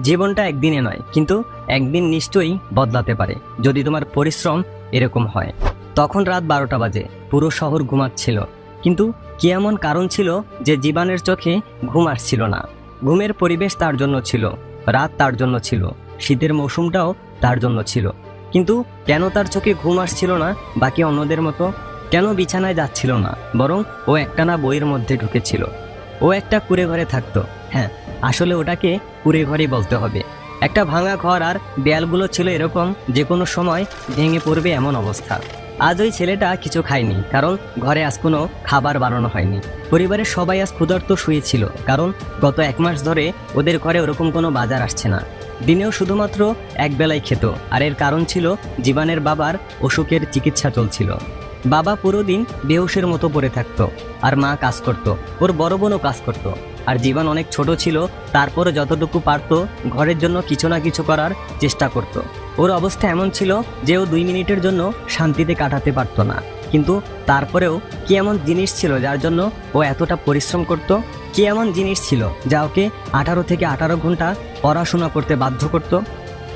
জীবনটা একদিনে নয়, কিন্তু একদিন নিশ্চয়ই বদলাতে পারে, যদি তোমার পরিশ্রম এরকম হয়। তখন রাত বারোটা বাজে, পুরো শহর ঘুমাচ্ছিল। কিন্তু কি এমন কারণ ছিল যে জীবনের চোখে ঘুম আসছিল না? ঘুমের পরিবেশ তার জন্য ছিল, রাত তার জন্য ছিল, শীতের মৌসুমটাও তার জন্য ছিল। কিন্তু কেন তার চোখে ঘুম আসছিল না, বাকি অন্যদের মতো? কেন বিছানায় যাচ্ছিল না, বরং ও একটানা বইয়ের মধ্যে ঢুকেছিল? ও একটা কুড়ে ঘরে থাকতো। হ্যাঁ আসলে ওটাকে কুড়ে ঘরই বলতে হবে। একটা ভাঙা ঘর আর দেয়ালগুলো ছিল এরকম যে কোনো সময় ভেঙে পড়বে এমন অবস্থা। আজ ওই ছেলেটা কিছু খায়নি, কারণ ঘরে আজ কোনো খাবার বানানো হয়নি। পরিবারের সবাই আজ ক্ষুধার্ত শুয়েছিল, কারণ গত এক মাস ধরে ওদের ঘরে ওরকম কোনো বাজার আসছে না। দিনেও শুধুমাত্র এক বেলায় খেত, আর এর কারণ ছিল জীবনের বাবার অসুখের চিকিৎসা চলছিল। বাবা পুরো দিন বেহুশের মতো পড়ে থাকতো আর মা কাজ করত, ওর বড় বোনও কাজ করত। আর জীবন অনেক ছোট ছিল তারপরে যতটুকু পারতো, ঘরের জন্য কিছু না কিছু করার চেষ্টা করত। ওর অবস্থা এমন ছিল যে ও দুই মিনিটের জন্য শান্তিতে কাটাতে পারতো না। কিন্তু তারপরেও কি এমন জিনিস ছিল যার জন্য ও এতটা পরিশ্রম করত? কি এমন জিনিস ছিল যা ওকে আঠারো থেকে আঠারো ঘণ্টা পড়াশোনা করতে বাধ্য করত?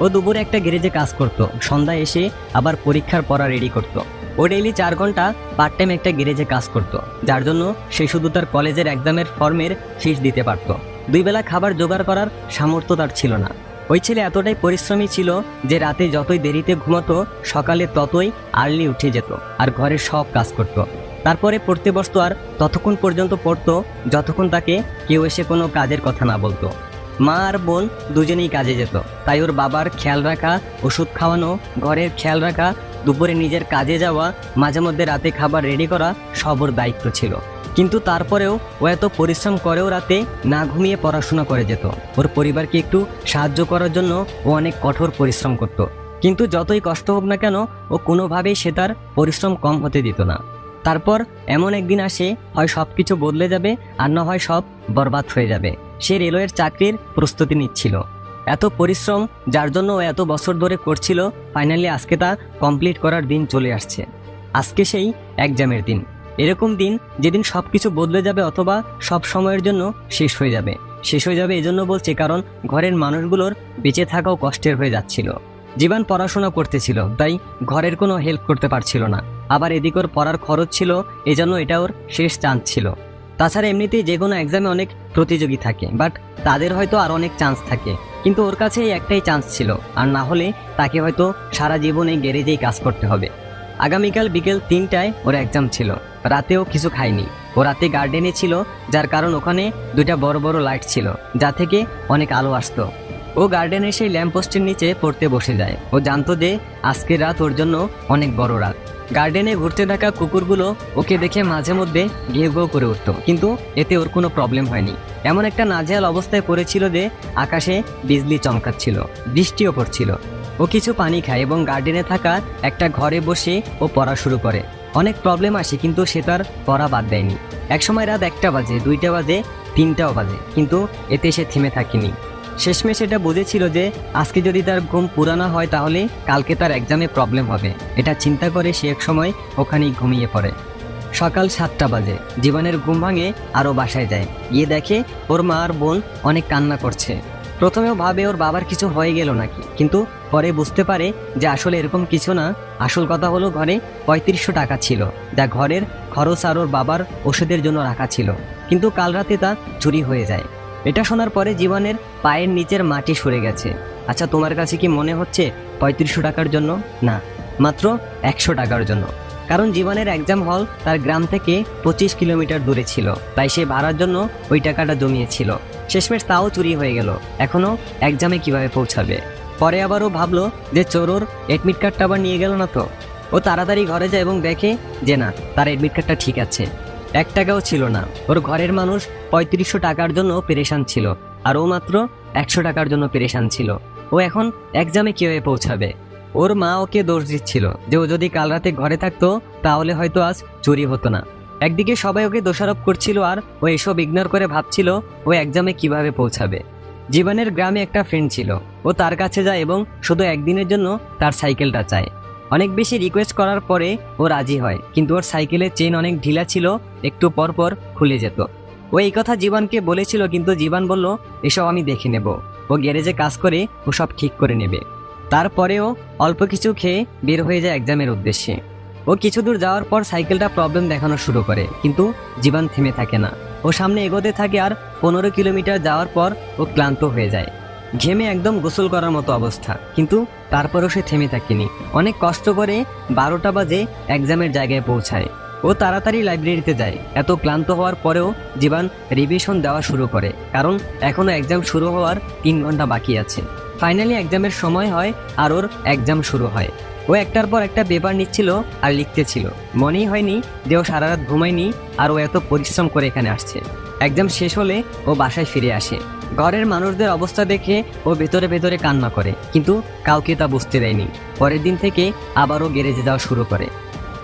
ও দুপুরে একটা গ্যারেজে কাজ করত, সন্ধ্যায় এসে আবার পরীক্ষার পড়া রেডি করত। ও ডেইলি চার ঘণ্টা পার্ট টাইম একটা গ্যারেজে কাজ করত। যার জন্য সে শুধু তার কলেজের এক্সামের ফর্মের ফিস দিতে পারত। দুই বেলা খাবার জোগাড় করার সামর্থ্য তার ছিল না। ওই ছেলে এতটাই পরিশ্রমী ছিল যে রাতে যতই দেরিতে ঘুমাতো, সকালে ততই আর্লি উঠে যেত আর ঘরের সব কাজ করত। তারপরে পড়তে বসতো আর ততক্ষণ পর্যন্ত পড়তো যতক্ষণ তাকে কেউ এসে কোনো কাজের কথা না বলতো। মা আর বোন দুজনেই কাজে যেত। তাই ওর বাবার খেয়াল রাখা, ওষুধ খাওয়ানো, ঘরের খেয়াল রাখা দুপুরে নিজের কাজে যাওয়া, মাঝে মধ্যে রাতে খাবার রেডি করা সব ওর দায়িত্ব ছিল। কিন্তু তারপরেও ও এত পরিশ্রম করেও রাতে না ঘুমিয়ে পড়াশোনা করে যেত। ওর পরিবারকে একটু সাহায্য করার জন্য ও অনেক কঠোর পরিশ্রম করত। কিন্তু যতই কষ্ট হোক না কেন, ও কোনোভাবেই সে তার পরিশ্রম কম হতে দিত না। তারপর এমন একদিন আসে, হয় সব কিছু বদলে যাবে আর না হয় সব বরবাদ হয়ে যাবে। সে রেলওয়ের চাকরির প্রস্তুতি নিচ্ছিল। এত পরিশ্রম যার জন্য ও এত বছর ধরে করছিল ফাইনালি আজকে তা কমপ্লিট করার দিন চলে আসছে। আজকে সেই এক্সামের দিন। এরকম দিন যেদিন সব কিছু বদলে যাবে অথবা সব সময়ের জন্য শেষ হয়ে যাবে। শেষ হয়ে যাবে এজন্য বলছে কারণ ঘরের মানুষগুলোর বেঁচে থাকাও কষ্টের হয়ে যাচ্ছিল। জীবন পড়াশোনা করতেছিল, তাই ঘরের কোনো হেল্প করতে পারছিল না। আবার এদিক ওর পড়ার খরচ ছিল, এজন্য এটা ওর শেষ চান্স ছিল। তাছাড়া এমনিতেই যে কোনো এক্সামে অনেক প্রতিযোগী থাকে বাট তাদের হয়তো আর অনেক চান্স থাকে। কিন্তু ওর কাছে একটাই চান্স ছিল। আর না হলে তাকে হয়তো সারা জীবন গ্যারেজেই কাজ করতে হবে। আগামীকাল বিকেল তিনটায় ওর এক্সাম ছিল। রাতেও কিছু খায়নি। ও রাতে গার্ডেনে ছিল, যার কারণ ওখানে দুইটা বড় বড় লাইট ছিল, যা থেকে অনেক আলো আসতো। ও গার্ডেনে সেই ল্যাম্পপোস্টের নিচে পড়তে বসে যায়। ও জানতো যে আজকের রাত ওর জন্য অনেক বড় রাত। গার্ডেনে ঘুরতে থাকা কুকুরগুলো ওকে দেখে মাঝে মধ্যে ঘেউ করে উঠতো। কিন্তু এতে ওর কোনো প্রবলেম হয়নি। এমন একটা নাজেহাল অবস্থায় পড়েছিল যে আকাশে বিজলি চমকাচ্ছিল, বৃষ্টিও পড়ছিল। ও কিছু পানি খায় এবং গার্ডেনে থাকা একটা ঘরে বসে ও পড়া শুরু করে। অনেক প্রবলেম আসে, কিন্তু সে তার পড়া বাদ দেয়নি। একসময় রাত একটা বাজে, দুইটা বাজে, তিনটাও বাজে, কিন্তু এতে সে থেমে থাকেনি। শেষমেশ এটা বুঝেছিল যে আজকে যদি তার ঘুম পুরানো হয় তাহলে কালকে তার এক্সামে প্রবলেম হবে। এটা চিন্তা করে সে এক সময় ওখানেই ঘুমিয়ে পড়ে। সকাল সাতটা বাজে। জীবনের ঘুম ভাঙে আরও বাসায় যায়। গিয়ে দেখে ওর মা আর বোন অনেক কান্না করছে। প্রথমেও ভাবে ওর বাবার কিছু হয়ে গেল নাকি, কিন্তু পরে বুঝতে পারে যে আসলে এরকম কিছু না। আসল কথা হলো ঘরে পঁয়ত্রিশশো টাকা ছিল, যা ঘরের খরচ আর ওর বাবার ওষুধের জন্য রাখা ছিল। কিন্তু কাল রাতে তা চুরি হয়ে যায়। এটা শোনার পরে জীবনের পায়ের নিচের মাটি সরে গেছে। আচ্ছা তোমার কাছে কি মনে হচ্ছে পঁয়ত্রিশশো টাকার জন্য? না, মাত্র একশো টাকার জন্য। কারণ জীবনের এক্সাম হল তার গ্রাম থেকে পঁচিশ কিলোমিটার দূরে ছিল। তাই সে ভাড়ার জন্য ওই টাকাটা জমিয়েছিল। শেষমেশ তাও চুরি হয়ে গেল। এখনও এক্সামে কীভাবে পৌঁছাবে? পরে আবারও ভাবলো যে চোরোর এডমিট কার্ডটা আবার নিয়ে গেল না তো। ও তাড়াতাড়ি ঘরে যায় এবং দেখে যে না, তার এডমিট কার্ডটা ঠিক আছে। এক টাকাও ছিল না। ওর ঘরের মানুষ পঁয়ত্রিশশো টাকার জন্য পেরেশান ছিল। আর ও মাত্র একশো টাকার জন্য পেরেশান ছিল। ও এখন এক্সামে কীভাবে পৌঁছাবে? ওর মা ওকে দোষ দিচ্ছিল যে ও যদি কাল রাতে ঘরে থাকতো, তাহলে হয়তো আজ চুরি হতো না। একদিকে সবাই ওকে দোষারোপ করছিল আর ও এসব ইগনোর করে ভাবছিল ও এক্সামে কীভাবে পৌঁছাবে। জীবনের গ্রামে একটা ফ্রেন্ড ছিল। ও তার কাছে যায় এবং শুধু একদিনের জন্য তার সাইকেলটা চায়। অনেক বেশি রিকোয়েস্ট করার পরে ও রাজি হয়, কিন্তু ওর সাইকেলের চেন অনেক ঢিলা ছিল, একটু পর পর খুলে যেত। ও এই কথা জীবনকে বলেছিল, কিন্তু জীবন বলল, এসব আমি দেখে নেব। ও গ্যারেজে কাজ করে ও সব ঠিক করে নেবে। তারপরেও অল্প কিছু খেয়ে বের হয়ে যায় এক্সামের উদ্দেশ্যে। ও কিছু দূর যাওয়ার পর সাইকেলটা প্রবলেম দেখানো শুরু করে, কিন্তু জীবন থেমে থাকে না। ও সামনে এগোতে থাকে আর পনেরো কিলোমিটার যাওয়ার পর ও ক্লান্ত হয়ে যায়। ঘেমে একদম গোসল করার মতো অবস্থা, কিন্তু তারপরও সে থেমে থাকেনি। অনেক কষ্ট করে বারোটা বাজে এক্সামের জায়গায় পৌঁছায়। ও তাড়াতাড়ি লাইব্রেরিতে যায়। এত ক্লান্ত হওয়ার পরেও জীবন রিভিশন দেওয়া শুরু করে, কারণ এখনও এক্সাম শুরু হওয়ার তিন ঘণ্টা বাকি আছে। ফাইনালি এক্সামের সময় হয় আর ওর এক্সাম শুরু হয়। ও একটার পর একটা পেপার নিচ্ছিল আর লিখতেছিল। মনেই হয়নি যে ও সারা রাত ঘুমায়নি আর ও এত পরিশ্রম করে এখানে আসছে। এক্সাম শেষ হলে ও বাসায় ফিরে আসে। ঘরের মানুষদের অবস্থা দেখে ও ভেতরে ভেতরে কান্না করে, কিন্তু কাউকে তা বুঝতে দেয়নি। পরের দিন থেকে আবারও গ্যারেজে যাওয়া শুরু করে।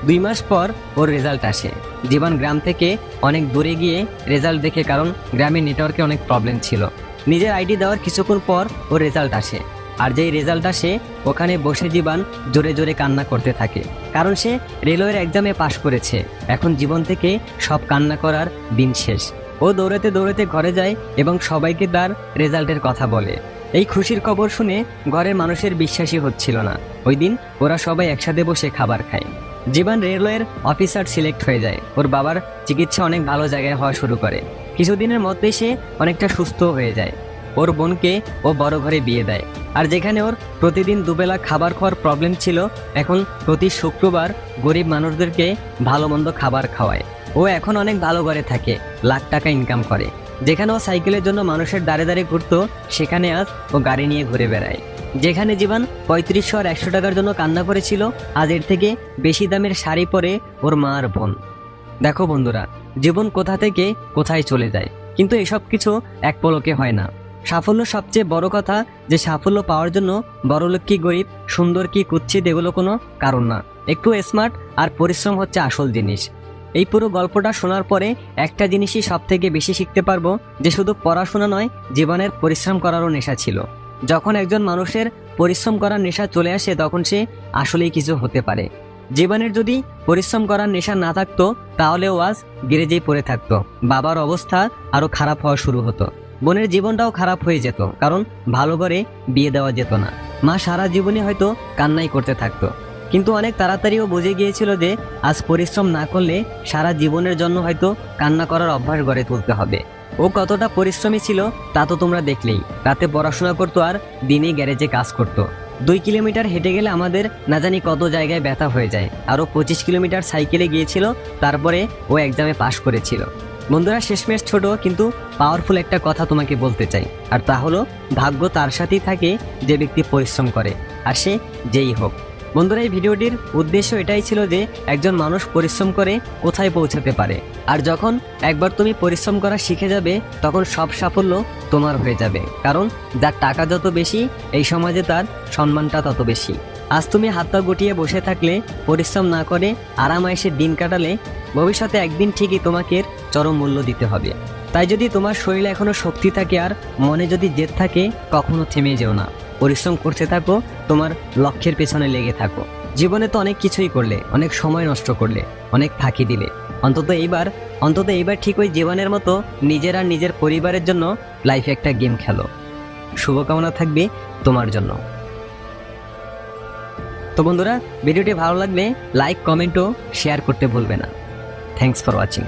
দুই মাস পর ওর রেজাল্ট আসে। জীবন গ্রাম থেকে অনেক দূরে গিয়ে রেজাল্ট দেখে কারণ গ্রামের নেটওয়ার্কে অনেক প্রবলেম ছিল। নিজের আইডি দেওয়ার কিছুক্ষণ পর ওর রেজাল্ট আসে। আর যেই রেজাল্ট আসে, ওখানে বসে জীবন জোরে জোরে কান্না করতে থাকে। কারণ সে রেলওয়ের এক্সামে পাশ করেছে। এখন জীবন থেকে সব কান্না করার দিন শেষ। ও দৌড়াতে দৌড়াতে ঘরে যায় এবং সবাইকে তার রেজাল্টের কথা বলে। এই খুশির খবর শুনে ঘরের মানুষের বিশ্বাসই হচ্ছিল না। ওই দিন ওরা সবাই একসাথে বসে খাবার খায়। জীবন রেলওয়ের অফিসার সিলেক্ট হয়ে যায়। ওর বাবার চিকিৎসা অনেক ভালো জায়গায় হওয়া শুরু করে। কিছুদিনের মধ্যে সে অনেকটা সুস্থ হয়ে যায়। ওর বোনকে ও বড় ঘরে বিয়ে দেয়। আর যেখানে ওর প্রতিদিন দুবেলা খাবার খাওয়ার প্রবলেম ছিল, এখন প্রতি শুক্রবার গরিব মানুষদেরকে ভালো মন্দ খাবার খাওয়ায়। ও এখন অনেক ভালো ঘরে থাকে, লাখ টাকা ইনকাম করে। যেখানে ও সাইকেলের জন্য মানুষের দাঁড়ে দাঁড়িয়ে ঘুরতো, সেখানে আজ ও গাড়ি নিয়ে ঘুরে বেড়ায়। যেখানে জীবন পঁয়ত্রিশশো আর একশো টাকার জন্য কান্না করেছিল, আজ এর থেকে বেশি দামের শাড়ি পরে ওর মা আর বোন। দেখো বন্ধুরা জীবন কোথা থেকে কোথায় চলে যায়। কিন্তু এসব কিছু এক পলকে হয় না। সাফল্য সবচেয়ে বড় কথা যে সাফল্য পাওয়ার জন্য বড়লোক কি গরিব, সুন্দর কি কুচ্ছিত এগুলো কোনো কারণ না। একটু স্মার্ট আর পরিশ্রম হচ্ছে আসল জিনিস। এই পুরো গল্পটা শোনার পরে একটা জিনিসই সব থেকে বেশি শিখতে পারব যে শুধু পড়াশোনা নয়, জীবনের পরিশ্রম করারও নেশা ছিল। যখন একজন মানুষের পরিশ্রম করার নেশা চলে আসে তখন সে আসলেই কিছু হতে পারে। জীবনের যদি পরিশ্রম করার নেশা না থাকতো, তাহলেও আজ গেরেজেই পড়ে থাকতো। বাবার অবস্থা আরও খারাপ হওয়া শুরু হতো। বোনের জীবনটাও খারাপ হয়ে যেত, কারণ ভালো করে বিয়ে দেওয়া যেত না। মা সারা জীবনে হয়তো কান্নাই করতে থাকতো। কিন্তু অনেক তাড়াতাড়িও বুঝে গিয়েছিল যে, আজ পরিশ্রম না করলে সারা জীবনের জন্য হয়তো কান্না করার অভ্যাস গড়ে তুলতে হবে। ও কতটা পরিশ্রমী ছিল, তা তো তোমরা দেখলেই। রাতে পড়াশোনা করতো আর দিনে গ্যারেজে কাজ করতো। দুই কিলোমিটার হেঁটে গেলে আমাদের না জানি কত জায়গায় ব্যথা হয়ে যায়। আরও পঁচিশ কিলোমিটার সাইকেলে গিয়েছিল, তারপরে ও এক্সামে পাশ করেছিল। বন্ধুরা, শেষমেশ ছোট, কিন্তু পাওয়ারফুল একটা কথা তোমাকে বলতে চাই। আর তা হলো, ভাগ্য তার সাথেই থাকে যে ব্যক্তি পরিশ্রম করে, আর সে যেই হোক। বন্ধুরা, এই ভিডিওটির উদ্দেশ্য এটাই ছিল যে একজন মানুষ পরিশ্রম করে কোথায় পৌঁছাতে পারে। আর যখন একবার তুমি পরিশ্রম করা শিখে যাবে, তখন সব সাফল্য তোমার হয়ে যাবে। কারণ যার টাকা যত বেশি, এই সমাজে তার সম্মানটা তত বেশি। আজ তুমি হাত পা গুটিয়ে বসে থাকলে, পরিশ্রম না করে আরামায়েসে দিন কাটালে, ভবিষ্যতে একদিন ঠিকই তোমাকে চরম মূল্য দিতে হবে। তাই যদি তোমার শরীরে এখনও শক্তি থাকে আর মনে যদি জেদ থাকে, কখনো থেমে যেও না। পরিশ্রম করতে থাকো, তোমার লক্ষ্যের পেছনে লেগে থাকো। জীবনে তো অনেক কিছুই করলে, অনেক সময় নষ্ট করলে, অনেক ফাঁকি দিলে। অন্তত এইবার অন্তত এইবার ঠিক ওই জীবনের মতো নিজের আর নিজের পরিবারের জন্য লাইফে একটা গেম খেলো। শুভকামনা থাকবে তোমার জন্য। তো বন্ধুরা, ভিডিওটি ভালো লাগলে লাইক কমেন্ট ও শেয়ার করতে ভুলবে না। Thanks for watching